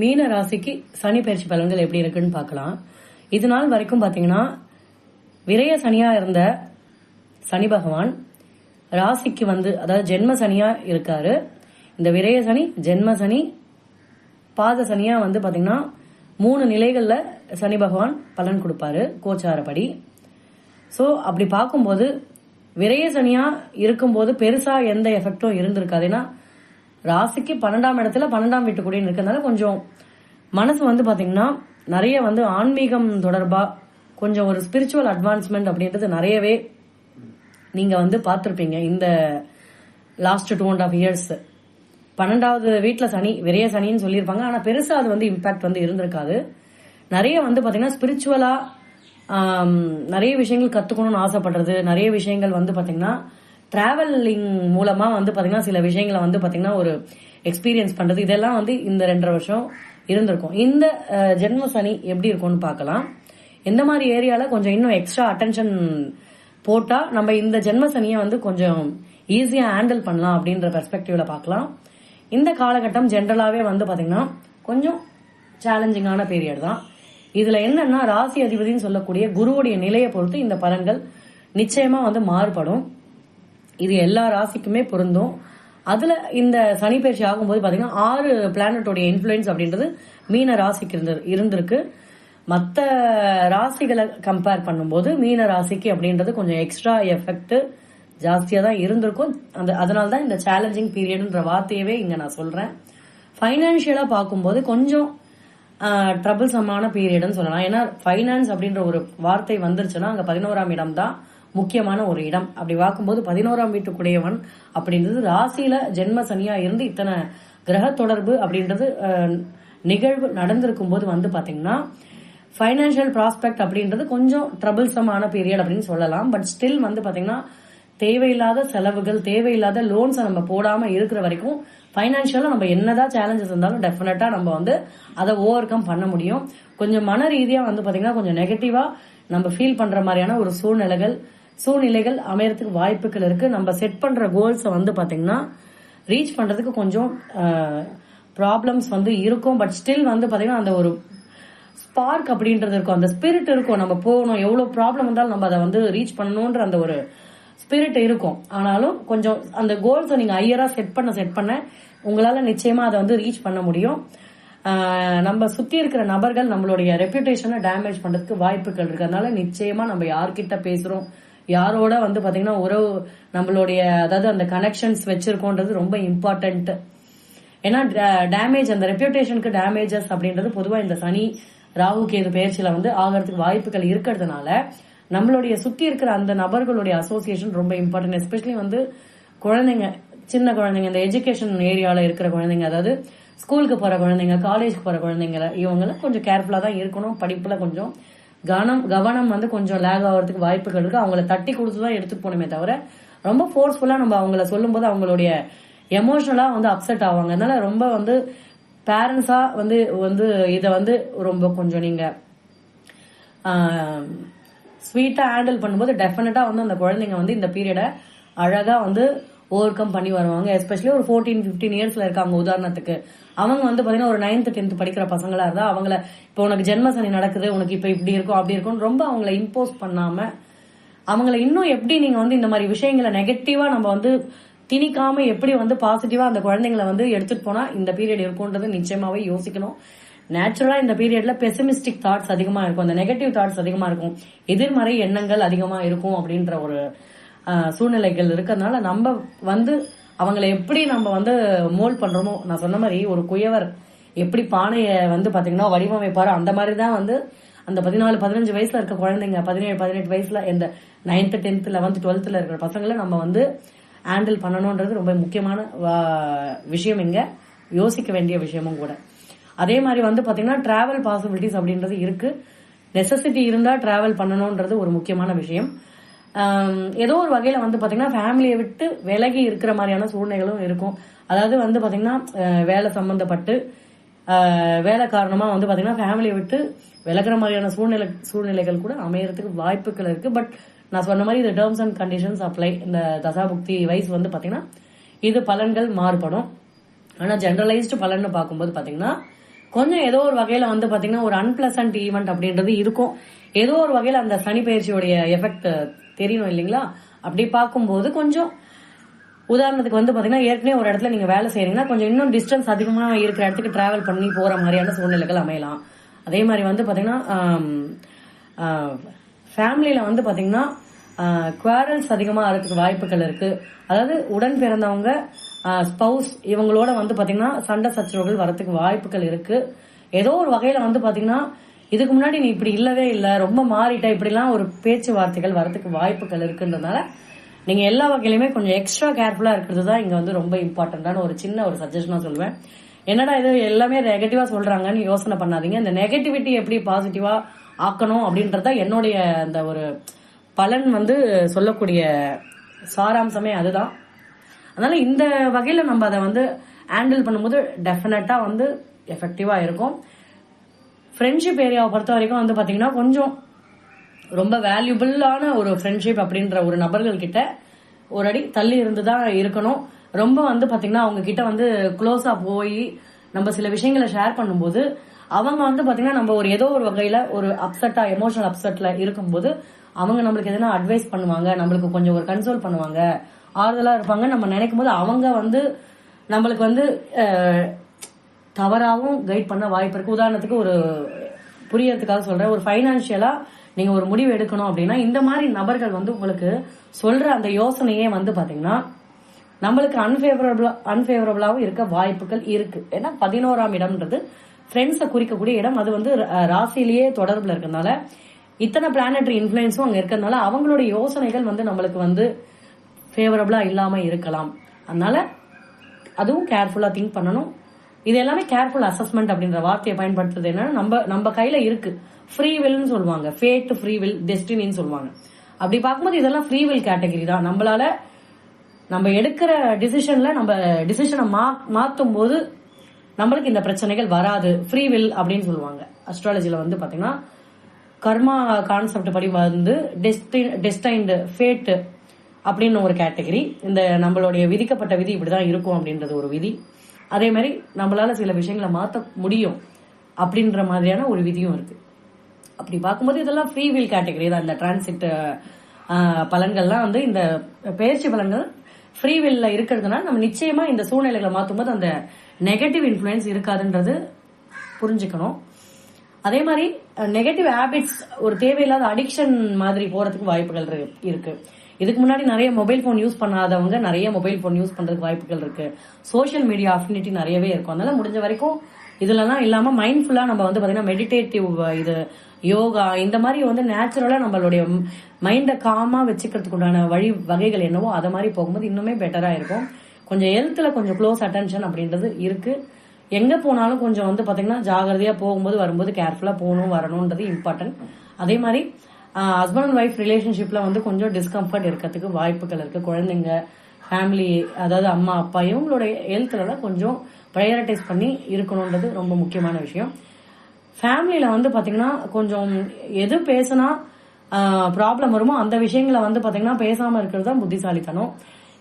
மீன ராசிக்கு சனி பயிற்சி பலன்கள் எப்படி இருக்குன்னு பார்க்கலாம். இது நாள் வரைக்கும் பாத்தீங்கன்னா விரைய சனியா இருந்த சனி பகவான் ராசிக்கு வந்து அதாவது ஜென்ம சனியா இருக்காரு. இந்த விரய சனி ஜென்ம சனி பாத சனியா வந்து பாத்தீங்கன்னா மூணு நிலைகள்ல சனி பகவான் பலன் கொடுப்பாரு கோச்சாரப்படி. சோ அப்படி பார்க்கும்போது விரய சனியா இருக்கும்போது பெருசா எந்த எஃபெக்டும் இருந்திருக்காது. ஏன்னா ராசிக்கு பன்னெண்டாம் இடத்துல பன்னெண்டாம் வீட்டுக்குடின்னு இருக்கிறதுனால கொஞ்சம் மனசு வந்து பாத்தீங்கன்னா நிறைய வந்து ஆன்மீகம் தொடர்பா கொஞ்சம் ஒரு ஸ்பிரிச்சுவல் அட்வான்ஸ்மெண்ட் அப்படின்றது நிறையவே நீங்க வந்து பார்த்துருப்பீங்க. இந்த last two and half years பன்னெண்டாவது வீட்டில் சனி விரைய சனின்னு சொல்லியிருப்பாங்க. ஆனால் பெருசாக அது வந்து இம்பாக்ட் வந்து இருந்திருக்காது. நிறைய வந்து பார்த்தீங்கன்னா ஸ்பிரிச்சுவலாக நிறைய விஷயங்கள் கற்றுக்கணும்னு ஆசைப்படுறது நிறைய விஷயங்கள் வந்து பார்த்தீங்கன்னா டிராவலிங் மூலமா வந்து பாத்தீங்கன்னா சில விஷயங்களை வந்து பாத்தீங்கன்னா ஒரு எக்ஸ்பீரியன்ஸ் பண்றது. இதெல்லாம் வந்து இந்த ரெண்டரை வருஷம் இருந்திருக்கும். இந்த ஜென்ம சனி எப்படி இருக்கும்னு பார்க்கலாம். எந்த மாதிரி ஏரியால கொஞ்சம் இன்னும் எக்ஸ்ட்ரா அட்டென்ஷன் போட்டா நம்ம இந்த ஜென்ம சனியை வந்து கொஞ்சம் ஈஸியா ஹேண்டில் பண்ணலாம் அப்படின்ற பெர்ஸ்பெக்டிவ்ல பார்க்கலாம். இந்த காலகட்டம் ஜென்ரலாவே வந்து பாத்தீங்கன்னா கொஞ்சம் சேலஞ்சிங்கான பீரியட் தான். இதுல என்னன்னா ராசி அதிபதினு சொல்லக்கூடிய குருவுடைய நிலையை பொறுத்து இந்த பலன்கள் நிச்சயமா வந்து மாறுபடும். இது எல்லா ராசிக்குமே பொருந்தும். அதுல இந்த சனி பயிற்சி ஆகும்போது பாத்தீங்கன்னா ஆறு பிளானட்டோடைய இன்ஃபுளுன்ஸ் அப்படின்றது மீன ராசிக்கு இருந்து இருந்திருக்கு. மற்ற ராசிகளை கம்பேர் பண்ணும்போது மீன ராசிக்கு அப்படின்றது கொஞ்சம் எக்ஸ்ட்ரா எஃபெக்ட் ஜாஸ்தியா தான் இருந்திருக்கும். அந்த அதனால தான் இந்த சேலஞ்சிங் பீரியடுன்ற வார்த்தையவே இங்க நான் சொல்றேன். ஃபைனான்சியலா பார்க்கும்போது கொஞ்சம் ட்ரபிள்சமான பீரியடுன்னு சொல்லலாம். ஏன்னா ஃபைனான்ஸ் அப்படின்ற ஒரு வார்த்தை வந்துருச்சுன்னா அங்க பதினோராம் இடம் தான். முக்கியமான ஒரு இடம். அப்படி பார்க்கும்போது பதினோராம் வீட்டுக்குடையவன் அப்படின்றது ராசியில ஜென்ம சனியா இருந்து இத்தனை கிரக தொடர்பு அப்படின்றது நிகழ்வு நடந்திருக்கும் போது வந்து பாத்தீங்கன்னா ஃபைனான்சியல் ப்ராஸ்பெக்ட் அப்படின்றது கொஞ்சம் ட்ரபிள்சமான பீரியட் அப்படின்னு சொல்லலாம். பட் ஸ்டில் வந்து பாத்தீங்கன்னா தேவையில்லாத செலவுகள் தேவையில்லாத லோன்ஸை நம்ம போடாம இருக்கிற வரைக்கும் ஃபைனான்ஷியலாக நம்ம என்னதான் சேலஞ்சஸ் இருந்தாலும் டெஃபினட்டா நம்ம வந்து அதை ஓவர் கம் பண்ண முடியும். கொஞ்சம் மன ரீதியா வந்து பாத்தீங்கன்னா கொஞ்சம் நெகட்டிவா நம்ம ஃபீல் பண்ற மாதிரியான ஒரு சூழ்நிலைகள் சூழ்நிலைகள் அமையறதுக்கு வாய்ப்புகள் இருக்கு. நம்ம செட் பண்ற கோல்ஸை வந்து பாத்தீங்கன்னா ரீச் பண்றதுக்கு கொஞ்சம் ப்ராப்ளம்ஸ் வந்து இருக்கும். பட் ஸ்டில் வந்து பாத்தீங்கன்னா அந்த ஒரு ஸ்பார்க் அப்படின்றது இருக்கும். அந்த ஸ்பிரிட் இருக்கும். நம்ம போகணும். எவ்வளவு ப்ராப்ளம் வந்தாலும் நம்ம அதை வந்து ரீச் பண்ணணும்ன்ற அந்த ஒரு ஸ்பிரிட் இருக்கும். ஆனாலும் கொஞ்சம் அந்த கோல்ஸை நீங்க ஐயரா செட் பண்ண செட் பண்ண உங்களால நிச்சயமா அதை வந்து ரீச் பண்ண முடியும். நம்ம சுத்தி இருக்கிற நபர்கள் நம்மளுடைய ரெப்யூட்டேஷனை டேமேஜ் பண்றதுக்கு வாய்ப்புகள் இருக்கு. அதனால நிச்சயமா நம்ம யார்கிட்ட பேசுறோம்? யாரோட வந்து பாத்தீங்கன்னா உறவு நம்மளுடைய அதாவது அந்த கனெக்ஷன்ஸ் வச்சிருக்கோன்றது ரொம்ப இம்பார்ட்டன்ட் ஏன்னா டேமேஜ் அந்த ரெப்யூட்டேஷனுக்கு டேமேஜஸ் அப்படின்றது பொதுவா இந்த சனி ராகு கேது பயிற்சியில வந்து ஆகிறதுக்கு வாய்ப்புகள் இருக்கிறதுனால நம்மளுடைய சுத்தி இருக்கிற அந்த நபர்களுடைய அசோசியேஷன் ரொம்ப இம்பார்ட்டன்ட் எஸ்பெஷலி வந்து குழந்தைங்க சின்ன குழந்தைங்க இந்த எஜுகேஷன் ஏரியால இருக்கிற குழந்தைங்க அதாவது ஸ்கூலுக்கு போற குழந்தைங்க காலேஜ்க்கு போற குழந்தைங்கள இவங்கள கொஞ்சம் கேர்ஃபுல்லா தான் இருக்கணும். படிப்புல கொஞ்சம் கவனம் கவனம் வந்து கொஞ்சம் லேக் ஆகிறதுக்கு வாய்ப்புகள் இருக்கு. அவங்கள தட்டி கொடுத்து தான் எடுத்துட்டு போகணுமே தவிர ரொம்ப ஃபோர்ஸ்ஃபுல்லாக நம்ம அவங்கள சொல்லும்போது அவங்களுடைய எமோஷனலா வந்து அப்செட் ஆவாங்க. அதனால ரொம்ப வந்து பேரண்ட்ஸா வந்து வந்து இதை வந்து ரொம்ப கொஞ்சம் நீங்க ஸ்வீட்டா ஹேண்டில் பண்ணும்போது டெஃபினட்டா வந்து அந்த குழந்தைங்க வந்து இந்த பீரியடை அழகா வந்து ஓவர் கம் பண்ணி வருவாங்க. எஸ்பெஷலி ஒரு ஃபோர்டீன் பிப்டீன் இயர்ஸ்ல இருக்காங்க உதாரணத்துக்கு. அவங்க வந்து பாத்தீங்கன்னா ஒரு நைன்த் டென்த் படிக்கிற பசங்களா இருந்தா அவங்கள இப்போ உனக்கு ஜென்ம சனி நடக்குது உனக்கு இப்ப இப்படி இருக்கும் அப்படி இருக்கும் ரொம்ப அவங்கள இம்போஸ் பண்ணாம அவங்கள இன்னும் எப்படி நீங்க வந்து இந்த மாதிரி விஷயங்களை நெகட்டிவா நம்ம வந்து திணிக்காம எப்படி வந்து பாசிட்டிவா அந்த குழந்தைங்களை வந்து எடுத்துட்டு போனா இந்த பீரியட் இருக்கும்ன்றது நிச்சயமாவே யோசிக்கணும். நேச்சுரலா இந்த பீரியட்ல பெசிமிஸ்டிக் தாட்ஸ் அதிகமா இருக்கும். அந்த நெகட்டிவ் தாட்ஸ் அதிகமா இருக்கும். எதிர்மறை எண்ணங்கள் அதிகமா இருக்கும் அப்படின்ற ஒரு சூழ்நிலைகள் இருக்கிறதுனால நம்ம வந்து அவங்கள எப்படி நம்ம வந்து மோல்ட் பண்றோமோ நான் சொன்ன மாதிரி ஒரு குயவர் எப்படி பானையை வந்து பாத்தீங்கன்னா வடிவமைப்பாரோ அந்த மாதிரி தான் வந்து அந்த பதினாலு பதினஞ்சு வயசுல இருக்க குழந்தைங்க பதினேழு பதினெட்டு வயசுல இந்த நைன்த் டென்த் லெவன்த் டுவெல்த்ல இருக்கிற பசங்களை நம்ம வந்து ஹேண்டில் பண்ணணும்ன்றது ரொம்ப முக்கியமான வா- விஷயம் இங்க. யோசிக்க வேண்டிய விஷயமும் கூட. அதே மாதிரி வந்து பாத்தீங்கன்னா டிராவல் பாசிபிலிட்டிஸ் அப்படின்றது இருக்கு. நெசசிட்டி இருந்தா டிராவல் பண்ணணும்ன்றது ஒரு முக்கியமான விஷயம். ஏதோ ஒரு வகையில வந்து பாத்தீங்கன்னா ஃபேமிலியை விட்டு விலகி இருக்கிற மாதிரியான சூழ்நிலைகளும் இருக்கும். அதாவது வந்து பாத்தீங்கன்னா வேலை சம்பந்தப்பட்டு வேலை காரணமா வந்து பாத்தீங்கன்னா ஃபேமிலியை விட்டு விலகிற மாதிரியான சூழ்நிலை சூழ்நிலைகள் கூட அமையறதுக்கு வாய்ப்புகள் இருக்கு. பட் நான் சொன்ன மாதிரி இது டேர்ம்ஸ் அண்ட் கண்டிஷன்ஸ் அப்ளை இந்த தசாபுக்தி வைஸ் வந்து பாத்தீங்கன்னா இது பலன்கள் மாறுபடும். ஆனா ஜென்ரலைஸ்டு பலன்னு பார்க்கும்போது பாத்தீங்கன்னா கொஞ்சம் ஏதோ ஒரு வகையில வந்து பாத்தீங்கன்னா ஒரு அன்பிளசன்ட் ஈவெண்ட் அப்படின்றது இருக்கும். ஏதோ ஒரு வகையில அந்த சனி பயிற்சியோடைய எஃபெக்ட் தெரியணும் இல்லைங்களா? அப்படி பார்க்கும்போது கொஞ்சம் உதாரணத்துக்கு வந்து பாத்தீங்கன்னா ஏற்கனவே ஒரு இடத்துல நீங்க வேலை செய்கிறீங்கன்னா கொஞ்சம் இன்னும் டிஸ்டன்ஸ் அதிகமா இருக்கிற இடத்துக்கு டிராவல் பண்ணி போற மாதிரியான சூழ்நிலைகள் அமையலாம். அதே மாதிரி வந்து பாத்தீங்கன்னா ஃபேமிலியில வந்து பாத்தீங்கன்னா குவாரல்ஸ் அதிகமா ஆகிறதுக்கு வாய்ப்புகள் இருக்கு. அதாவது உடன் பிறந்தவங்க ஸ்பவுஸ் இவங்களோட வந்து பாத்தீங்கன்னா சண்டை சச்சரவுகள் வரத்துக்கு வாய்ப்புகள் இருக்கு. ஏதோ ஒரு வகையில வந்து பாத்தீங்கன்னா இதுக்கு முன்னாடி நீ இப்படி இல்லவே இல்லை ரொம்ப மாறிட்ட. இப்படிலாம் ஒரு பேச்சுவார்த்தைகள் வரதுக்கு வாய்ப்புகள் இருக்குன்றதுனால நீங்க எல்லா வகையிலுமே கொஞ்சம் எக்ஸ்ட்ரா கேர்ஃபுல்லா இருக்கிறது தான் இங்க வந்து ரொம்ப இம்பார்ட்டன்டான ஒரு சின்ன ஒரு சஜஷனா சொல்லுவேன். என்னடா இது எல்லாமே நெகட்டிவா சொல்றாங்கன்னு யோசனை பண்ணாதீங்க. இந்த நெகட்டிவிட்டி எப்படி பாசிட்டிவா ஆக்கணும் அப்படின்றத என்னுடைய அந்த ஒரு பலன் வந்து சொல்லக்கூடிய சாராம்சமே அதுதான். அதனால இந்த வகையில நம்ம அதை வந்து ஹேண்டில் பண்ணும்போது டெஃபினட்டா வந்து எஃபெக்டிவா இருக்கும். ஃப்ரெண்ட்ஷிப் ஏரியாவை பொறுத்த வரைக்கும் வந்து பாத்தீங்கன்னா கொஞ்சம் ரொம்ப வேல்யூபிளான ஒரு ஃப்ரெண்ட்ஷிப் அப்படின்ற ஒரு நபர்கள் கிட்ட ஒரு அடி தள்ளி இருந்து தான் இருக்கணும். ரொம்ப வந்து பாத்தீங்கன்னா அவங்க கிட்ட வந்து க்ளோஸா போய் நம்ம சில விஷயங்களை ஷேர் பண்ணும்போது அவங்க வந்து பாத்தீங்கன்னா நம்ம ஒரு ஏதோ ஒரு வகையில ஒரு அப்செட்டா எமோஷனல் அப்செட்ல இருக்கும்போது அவங்க நம்மளுக்கு எதனா அட்வைஸ் பண்ணுவாங்க நம்மளுக்கு கொஞ்சம் ஒரு கன்சோல் பண்ணுவாங்க ஆறுதலா இருப்பாங்க நம்ம நினைக்கும் போது அவங்க வந்து நம்மளுக்கு வந்து தவறாகவும் கைட் பண்ண வாய்ப்பு இருக்கு. உதாரணத்துக்கு ஒரு புரியறதுக்காக சொல்றேன். ஒரு ஃபைனான்ஷியலாக நீங்க ஒரு முடிவு எடுக்கணும் அப்படின்னா இந்த மாதிரி நபர்கள் வந்து உங்களுக்கு சொல்ற அந்த யோசனையே வந்து பாத்தீங்கன்னா நம்மளுக்கு அன்ஃபேவரபிளா அன்ஃபேவரபிளாவும் இருக்க வாய்ப்புகள் இருக்கு. ஏன்னா பதினோராம் இடம்ன்றது ஃப்ரெண்ட்ஸை குறிக்கக்கூடிய இடம். அது வந்து ராசிலேயே ராசியிலேயே தொடர்புல இருக்கறனால இத்தனை பிளானட்ரி இன்ஃபுளுன்ஸும் அங்க இருக்கிறதுனால அவங்களுடைய யோசனைகள் வந்து நம்மளுக்கு வந்து ஃபேவரபிளா இல்லாம இருக்கலாம். அதனால அதுவும் கேர்ஃபுல்லா திங்க் பண்ணணும். இது எல்லாமே கேர்ஃபுல் அசஸ்மெண்ட் அப்படின்ற வார்த்தையை பயன்படுத்துறது என்னன்னா நம்ம நம்ம கையில இருக்கு. ஃப்ரீ வில்னு சொல்லுவாங்க. ஃபேட் ஃப்ரீ வில் டெஸ்டினின்னு சொல்லுவாங்க. அப்படி பார்க்கும்போது இதெல்லாம் ஃப்ரீ வில் கேட்டகரி தான். நம்மளால நம்ம எடுக்கிற டிசிஷன்ல நம்ம டிசிஷனை மாத்தும் போது நம்மளுக்கு இந்த பிரச்சனைகள் வராது. ஃப்ரீ வில் அப்படின்னு சொல்லுவாங்க. அஸ்ட்ராலஜில வந்து பாத்தீங்கன்னா கர்மா கான்செப்ட் படி வந்து டெஸ்டைன்டு ஃபேட்டு அப்படின்னு ஒரு கேட்டகரி இந்த நம்மளுடைய விதிக்கப்பட்ட விதி இப்படிதான் இருக்கும் அப்படின்றது ஒரு விதி. அதே மாதிரி நம்மளால சில விஷயங்களை மாற்ற முடியும் அப்படின்ற மாதிரியான ஒரு விதியும் இருக்கு. அப்படி பார்க்கும்போது இதெல்லாம் ஃப்ரீ வில் கேட்டகரி தான். இந்த டிரான்சிட் பலன்கள்லாம் வந்து இந்த பயிற்சி பலன்கள் ஃப்ரீ வில்ல இருக்கிறதுனால நம்ம நிச்சயமா இந்த சூழ்நிலைகளை மாற்றும் போது அந்த நெகட்டிவ் இன்ஃபுளுன்ஸ் இருக்காதுன்றது புரிஞ்சுக்கணும். அதே மாதிரி நெகட்டிவ் ஹேபிட்ஸ் ஒரு தேவையில்லாத அடிக்ஷன் மாதிரி போறதுக்கு வாய்ப்புகள் இருக்கு. இதுக்கு முன்னாடி நிறைய மொபைல் போன் யூஸ் பண்ணாதவங்க நிறைய மொபைல் போன் யூஸ் பண்றதுக்கு வாய்ப்புகள் இருக்கு. சோஷியல் மீடியா அஃபினிட்டி நிறையவே இருக்கும். அதனால முடிஞ்ச வரைக்கும் இதுலலாம் இல்லாம மைண்ட்ஃபுல்லா நம்ம வந்து பாத்தீங்கன்னா மெடிடேட்டிவ் இது யோகா இந்த மாதிரி வந்து நேச்சுரலா நம்மளுடைய மைண்டை காமா வச்சுக்கிறதுக்கு உண்டான வழி வகைகள் என்னவோ அதை மாதிரி போகும்போது இன்னுமே பெட்டரா இருக்கும். கொஞ்சம் ஹெல்த்ல கொஞ்சம் க்ளோஸ் அட்டென்ஷன் அப்படின்றது இருக்கு. எங்க போனாலும் கொஞ்சம் வந்து பாத்தீங்கன்னா ஜாகிரதையா போகும்போது வரும்போது கேர்ஃபுல்லா போகணும் வரணும்ன்றது இம்பார்ட்டன்ட் அதே மாதிரி ஹஸ்பண்ட் அண்ட் ஒய்ஃப் ரிலேஷன்ஷிப்ல வந்து கொஞ்சம் டிஸ்கம்ஃபர்ட் இருக்கிறதுக்கு வாய்ப்புகள் இருக்கு. குழந்தைங்க ஃபேமிலி அதாவது அம்மா அப்பா இவங்களோட ஹெல்த்ல கொஞ்சம் ப்ரையாரிட்டைஸ் பண்ணி இருக்கணுன்றது ரொம்ப முக்கியமான விஷயம். ஃபேமிலியில வந்து பாத்தீங்கன்னா கொஞ்சம் எது பேசினா ப்ராப்ளம் வருமோ அந்த விஷயங்களை வந்து பாத்தீங்கன்னா பேசாம இருக்கிறது தான் புத்திசாலித்தனம்.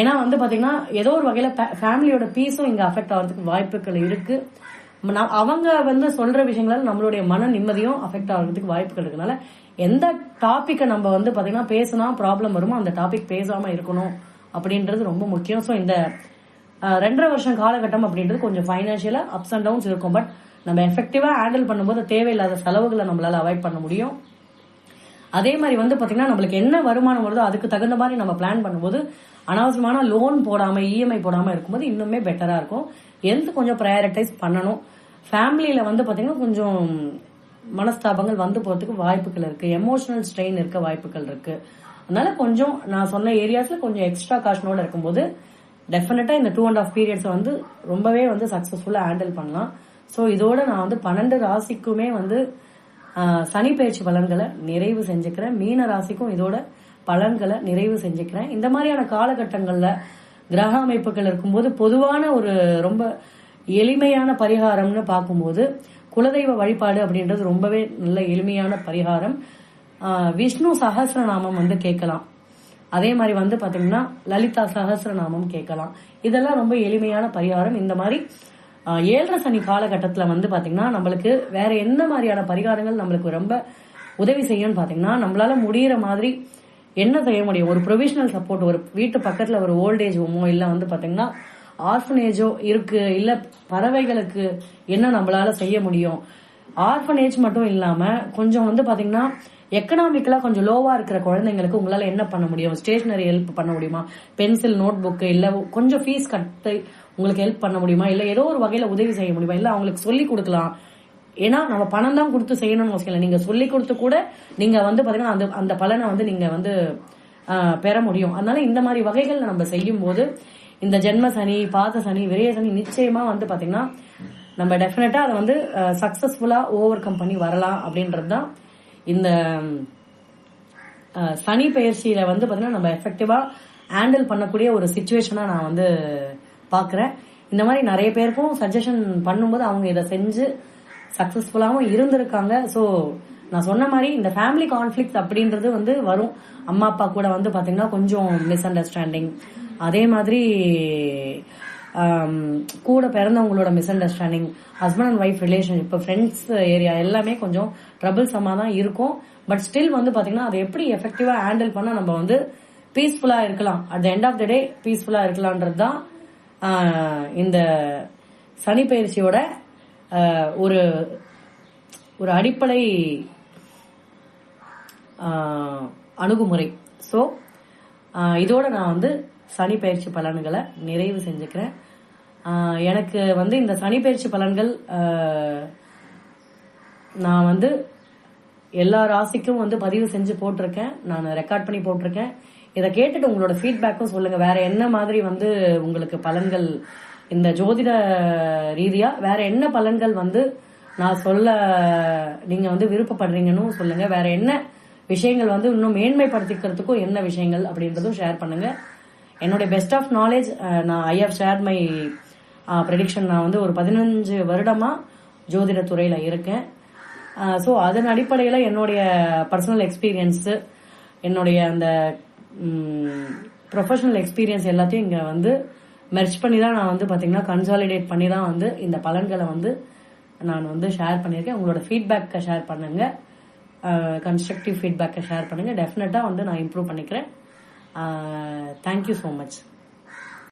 ஏன்னா வந்து பாத்தீங்கன்னா ஏதோ ஒரு வகையில ஃபேமிலியோட பீஸும் இங்க அஃபெக்ட் ஆகிறதுக்கு வாய்ப்புகள் இருக்கு. அவங்க வந்து சொல்ற விஷயங்களால நம்மளுடைய மன நிம்மதியும் அஃபெக்ட் ஆகிறதுக்கு வாய்ப்புகள் இருக்கனால எந்த டாப்பிக்கை நம்ம வந்து பார்த்தீங்கன்னா பேசினா ப்ராப்ளம் வருமோ அந்த டாபிக் பேசாம இருக்கணும் அப்படின்றது ரொம்ப முக்கியம். ஸோ இந்த ரெண்டரை வருஷம் காலகட்டம் அப்படின்றது கொஞ்சம் ஃபைனான்சியலா அப்ஸ் அண்ட் டவுன்ஸ் இருக்கும். பட் நம்ம எஃபெக்டிவா ஹேண்டில் பண்ணும்போது தேவையில்லாத செலவுகளை நம்மளால அவாய்ட் பண்ண முடியும். அதே மாதிரி வந்து பாத்தீங்கன்னா நம்மளுக்கு என்ன வருமானம் வருதோ அதுக்கு தகுந்த மாதிரி நம்ம பிளான் பண்ணும்போது அனாவசியமான லோன் போடாம இஎம்ஐ போடாம இருக்கும்போது இன்னுமே பெட்டரா இருக்கும். ஹெல்த் கொஞ்சம் ப்ரையாரிட்டைஸ் பண்ணணும். ஃபேமிலியில வந்து பாத்தீங்கன்னா கொஞ்சம் மனஸ்தாபங்கள் வந்து போறதுக்கு வாய்ப்புகள் இருக்கு. எமோஷனல் ஸ்ட்ரெயின் இருக்க வாய்ப்புகள் இருக்கு. அதனால கொஞ்சம் நான் சொன்ன ஏரியாஸ்ல கொஞ்சம் எக்ஸ்ட்ரா காஷனோட இருக்கும்போது டெஃபினட்டா இந்த டூ அண்ட் ஆஃப் பீரியட்ஸ் வந்து ரொம்பவே வந்து சக்சஸ்ஃபுல்லா ஹேண்டில் பண்ணலாம். ஸோ இதோட நான் வந்து பன்னெண்டு ராசிக்குமே வந்து சனி பயிற்சி பலன்களை நிறைவு செஞ்சுக்கிறேன். மீன ராசிக்கும் இதோட பலன்களை நிறைவு செஞ்சுக்கிறேன். இந்த மாதிரியான காலகட்டங்கள்ல கிரக அமைப்புகள் இருக்கும்போது பொதுவான ஒரு ரொம்ப எளிமையான பரிகாரம்னு பார்க்கும்போது குலதெய்வ வழிபாடு அப்படின்றது ரொம்பவே நல்ல எளிமையான பரிகாரம். விஷ்ணு சஹஸ்ரநாமம் வந்து கேட்கலாம். அதே மாதிரி வந்து பாத்தீங்கன்னா லலிதா சகசிரநாமம் கேட்கலாம். இதெல்லாம் ரொம்ப எளிமையான பரிகாரம். இந்த மாதிரி ஏழரை சனி காலகட்டத்துல வந்து பாத்தீங்கன்னா நம்மளுக்கு வேற என்ன மாதிரியான பரிகாரங்கள் நம்மளுக்கு ரொம்ப உதவி செய்யும்னு பாத்தீங்கன்னா நம்மளால முடியற மாதிரி என்ன செய்ய முடியும்? ஒரு ப்ரொவிஷனல் சப்போர்ட் ஒரு வீட்டு பக்கத்துல ஒரு ஓல்டேஜ் ஹோமோ இல்ல வந்து பாத்தீங்கன்னா ஆர்ஃபனேஜோ இருக்கு இல்ல பறவைகளுக்கு என்ன நம்மளால செய்ய முடியும்? ஆர்ஃபனேஜ் மட்டும் இல்லாம கொஞ்சம் வந்து பாத்தீங்கன்னா எக்கனாமிக்கலா கொஞ்சம் லோவா இருக்கிற குழந்தைங்களுக்கு உங்களால என்ன பண்ண முடியும்? ஸ்டேஷனரி ஹெல்ப் பண்ண முடியுமா? பென்சில் நோட் புக் இல்ல கொஞ்சம் ஃபீஸ் கட்டு உங்களுக்கு ஹெல்ப் பண்ண முடியுமா? இல்ல ஏதோ ஒரு வகையில உதவி செய்ய முடியுமா? இல்ல அவங்களுக்கு சொல்லி கொடுக்கலாம். ஏன்னா நம்ம பணம் தான் கொடுத்து செய்யணும்னு அவசியம் இல்லை. நீங்க சொல்லி கொடுத்து கூட நீங்க வந்து பாத்தீங்கன்னா அந்த அந்த பலனை வந்து நீங்க வந்து பெற முடியும். அதனால இந்த மாதிரி வகைகள் நம்ம செய்யும் போது இந்த ஜென்ம சனி பாத சனி விரைய சனி நிச்சயமா வந்து பாத்தீங்கன்னா நம்ம டெஃபினட்டா அதை வந்து சக்சஸ்ஃபுல்லா ஓவர் கம் பண்ணி வரலாம் அப்படின்றது தான் இந்த சனி பயிற்சியில வந்து பாத்தீங்கன்னா நம்ம எஃபெக்டிவா ஹேண்டில் பண்ணக்கூடிய ஒரு சுச்சுவேஷனா நான் வந்து பாக்குறேன். இந்த மாதிரி நிறைய பேருக்கும் சஜஷன் பண்ணும்போது அவங்க இதை செஞ்சு சக்சஸ்ஃபுல்லாகவும் இருந்திருக்காங்க. ஸோ நான் சொன்ன மாதிரி இந்த ஃபேமிலி கான்ஃபிளிக்ஸ் அப்படின்றது வந்து வரும். அம்மா அப்பா கூட வந்து பாத்தீங்கன்னா கொஞ்சம் மிஸ் அண்டர்ஸ்டாண்டிங் அதே மாதிரி கூட பிறந்தவங்களோட misunderstanding husband and wife relationship friends area எல்லாமே கொஞ்சம் ட்ரபிள் தான் இருக்கும். பட் ஸ்டில் வந்து பாத்தீங்கன்னா அதை எப்படி எஃபெக்டிவா ஹேண்டில் பண்ணால் நம்ம வந்து பீஸ்ஃபுல்லா இருக்கலாம். At the end of the day பீஸ்ஃபுல்லா இருக்கலான்றது தான் இந்த சனி பயிற்சியோட ஒரு ஒரு அடிப்படை அணுகுமுறை. ஸோ இதோட நான் வந்து சனி பயிற்சி பலன்களை நிறைவு செஞ்சுக்கிறேன். எனக்கு வந்து இந்த சனி பயிற்சி பலன்கள் நான் வந்து எல்லா ராசிக்கும் வந்து பதிவு செஞ்சு போட்டிருக்கேன். நான் ரெக்கார்ட் பண்ணி போட்டிருக்கேன். இதை கேட்டுட்டு உங்களோட ஃபீட்பேக்கும் சொல்லுங்க. வேற என்ன மாதிரி வந்து உங்களுக்கு பலன்கள் இந்த ஜோதிட ரீதியா வேற என்ன பலன்கள் வந்து நான் சொல்ல நீங்க வந்து விருப்பப்படுறீங்கன்னு சொல்லுங்க. வேற என்ன விஷயங்கள் வந்து இன்னும் மேன்மைப்படுத்திக்கிறதுக்கும் என்ன விஷயங்கள் அப்படின்றதும் ஷேர் பண்ணுங்க. என்னுடைய பெஸ்ட் ஆஃப் நாலேஜ் நான் I have share my prediction நான் வந்து ஒரு பதினஞ்சு வருடமா ஜோதிட துறையில இருக்கேன் ஸோ அதன் அடிப்படையில் என்னுடைய பர்சனல் எக்ஸ்பீரியன்ஸு என்னுடைய அந்த ப்ரொஃபஷனல் எக்ஸ்பீரியன்ஸ் எல்லாத்தையும் இங்கே வந்து மெர்ச் பண்ணி தான் நான் வந்து பார்த்தீங்கன்னா கன்சாலிடேட் பண்ணி தான் வந்து இந்த பலன்களை வந்து நான் வந்து ஷேர் பண்ணியிருக்கேன். உங்களோட ஃபீட்பேக்கை ஷேர் பண்ணுங்க. கன்ஸ்ட்ரக்டிவ் ஃபீட்பேக்கை ஷேர் பண்ணுங்கள் டெஃபினட்டாக வந்து நான் இம்ப்ரூவ் பண்ணிக்கிறேன். Thank you so much